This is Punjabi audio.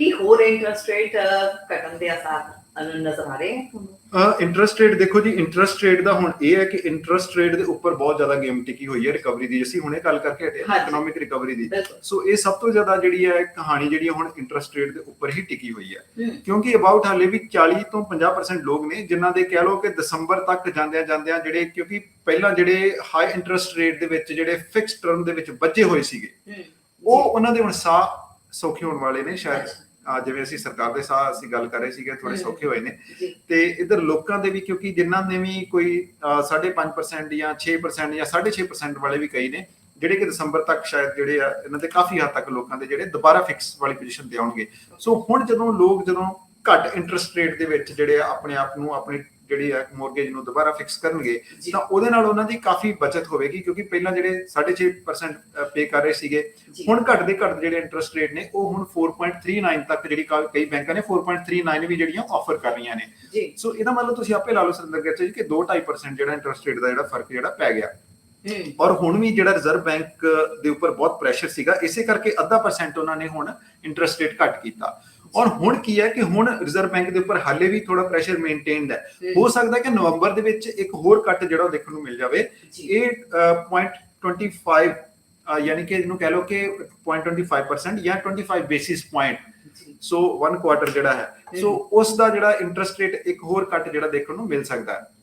ਕੀ ਹੋਰ ਇੰਟਰਸਟ ਰੇਟ ਘਟਣ ਦੇ ਆਸਾਰ ਨਜ਼ਰ ਆ ਰਹੇ ਹਨ ਇੰਟਰਸਟ ਰੇਟ ਦੇਖੋ ਜੀ ਇੰਟਰਸਟ ਰੇਟ ਦਾ ਹੁਣ ਇਹ ਹੈ ਕਿ ਇੰਟਰਸਟ ਰੇਟ ਦੇ ਉੱਪਰ ਬਹੁਤ ਜ਼ਿਆਦਾ ਗੇਮ ਟਿਕੀ ਹੋਈ ਹੈ ਰਿਕਵਰੀ ਦੀ ਅਸੀਂ ਹੁਣੇ ਗੱਲ ਕਰਕੇ ਹਟੇ ਹਾਂਜੀ। ਇਕਨੋਮਿਕ ਰਿਕਵਰੀ ਦੀ। ਸੋ ਇਹ ਸਭ ਤੋਂ ਜ਼ਿਆਦਾ ਜਿਹੜੀ ਹੈ ਕਹਾਣੀ ਜਿਹੜੀ ਹੈ ਹੁਣ ਇੰਟਰਸਟ ਰੇਟ ਦੇ ਉੱਪਰ ਹੀ ਟਿਕੀ ਹੋਈ ਹੈ। ਕਿਉਂਕਿ ਅਬਾਊਟ ਹਾਲੇ ਵੀ 40 ਤੋਂ 50% ਲੋਕ ਨੇ ਜਿਨ੍ਹਾਂ ਦੇ ਕਹਿ ਲਓ ਕਿ ਦਸੰਬਰ ਤੱਕ ਜਾਂਦਿਆਂ ਜਾਂਦਿਆਂ ਜਿਹੜੇ ਕਿਉਂਕਿ ਪਹਿਲਾਂ ਜਿਹੜੇ ਹਾਈ ਇੰਟਰਸਟ ਰੇਟ ਦੇ ਵਿੱਚ ਜਿਹੜੇ ਫਿਕਸ ਟਰਮ ਦੇ ਵਿੱਚ ਬੱਝੇ ਹੋਏ ਸੀਗੇ ਉਹ ਉਹਨਾਂ ਦੇ ਹੁਣ ਸਾਹ ਸੌਖੇ ਹੋਣ ਵਾਲੇ ਨੇ ਸ਼ਾਇਦ। ਜਿਵੇਂ ਅਸੀਂ ਸਰਕਾਰ ਦੇ ਸਾਹ ਅਸੀਂ ਗੱਲ ਕਰ ਰਹੇ ਸੀਗੇ ਥੋੜੇ। ਸੌਖੇ ਹੋਏ ਨੇ। ਤੇ ਇਧਰ ਲੋਕਾਂ ਦੇ ਵੀ ਕਿਉਂਕਿ ਜਿਨ੍ਹਾਂ ਨੇ ਵੀ ਕੋਈ ਅਹ, 5.5% ਜਾਂ 6% ਜਾਂ 6.5% ਵਾਲੇ ਵੀ ਕਈ ਨੇ ਜਿਹੜੇ ਕਿ ਦਸੰਬਰ ਤੱਕ ਸ਼ਾਇਦ ਜਿਹੜੇ ਆ ਇਹਨਾਂ ਦੇ ਕਾਫੀ ਹੱਦ ਤੱਕ ਲੋਕਾਂ ਦੇ ਜਿਹੜੇ ਦੁਬਾਰਾ ਫਿਕਸ ਵਾਲੀ ਪੋਜੀਸ਼ਨ ਤੇ ਆਉਣਗੇ। ਸੋ ਹੁਣ ਜਦੋਂ ਲੋਕ ਜਦੋਂ ਘੱਟ ਇੰਟਰਸਟ ਰੇਟ ਦੇ ਵਿੱਚ ਜਿਹੜੇ ਆ ਆਪਣੇ ਆਪ ਨੂੰ ਆਪਣੀ ਜਿਹੜੀ ਆ ਮੋਰਗੇਜ ਨੂੰ ਦੁਬਾਰਾ ਫਿਕਸ ਕਰਨਗੇ ਤਾਂ ਉਹਦੇ ਨਾਲ ਉਹਨਾਂ ਦੀ ਕਾਫੀ ਬਚਤ ਹੋਵੇਗੀ ਕਿਉਂਕਿ ਪਹਿਲਾਂ ਜਿਹੜੇ 6.5% ਪੇ ਕਰ ਰਹੇ ਸੀਗੇ ਹੁਣ ਘੱਟ ਦੇ ਘੱਟ ਜਿਹੜੇ ਇੰਟਰਸਟ ਰੇਟ ਨੇ ਉਹ ਹੁਣ 4.39 ਤੱਕ ਜਿਹੜੀ ਕਈ ਬੈਂਕਾਂ ਨੇ 4.39 ਵੀ ਜਿਹੜੀਆਂ ਆਫਰ ਕਰ ਰਹੀਆਂ ਨੇ। ਸੋ ਇਹਦਾ ਮਤਲਬ ਤੁਸੀਂ ਆਪੇ ਲਾ ਲਓ ਸੰਦਰ ਗੱਚੇ ਜੀ ਕਿ 2.5% ਜਿਹੜਾ ਇੰਟਰਸਟ ਰੇਟ ਦਾ ਜਿਹੜਾ ਫ਼ਰਕ ਜਿਹੜਾ ਪੈ ਗਿਆ। ਔਰ ਹੁਣ ਵੀ ਜਿਹੜਾ ਰਿਜ਼ਰਵ ਬੈਂਕ ਦੇ ਉੱਪਰ ਬਹੁਤ ਪ੍ਰੈਸ਼ਰ ਸੀਗਾ ਇਸੇ ਕਰਕੇ ਅੱਧਾ ਪਰਸੈਂਟ ਉਹਨਾਂ ਨੇ ਹੁਣ ਇੰਟਰਸਟ ਰੇਟ ਘੱਟ ਕੀਤਾ। ਔਰ ਹੁਣ ਕੀ ਹੈ ਕਿ ਹੁਣ ਰਿਜ਼ਰਵ ਬੈਂਕ ਦੇ ਉੱਪਰ ਹਾਲੇ ਵੀ ਥੋੜਾ ਪ੍ਰੈਸ਼ਰ ਮੇਨਟੇਨਡ ਹੈ। ਹੋ ਸਕਦਾ ਕਿ ਨਵੰਬਰ ਦੇ ਵਿੱਚ ਇੱਕ ਹੋਰ ਕੱਟ ਜਿਹੜਾ ਉਹ ਦੇਖਣ ਨੂੰ ਮਿਲ ਜਾਵੇ। ਇਹ ਅ, 0.25 ਅ, ਯਾਨੀ ਕਿ ਇਹਨੂੰ ਕਹਿ ਲਓ ਕਿ 0.25% ਜਾਂ 25 ਬੇਸਿਸ ਪੁਆਇੰਟ ਸੋ 1 ਕੁਆਟਰ ਜਿਹੜਾ ਹੈ। ਸੋ ਉਸ ਦਾ ਜਿਹੜਾ ਇੰਟਰਸਟ ਰੇਟ ਇੱਕ ਹੋਰ ਕੱਟ ਜਿਹੜਾ ਦੇਖਣ ਨੂੰ ਮਿਲ ਸਕਦਾ ਹੈ।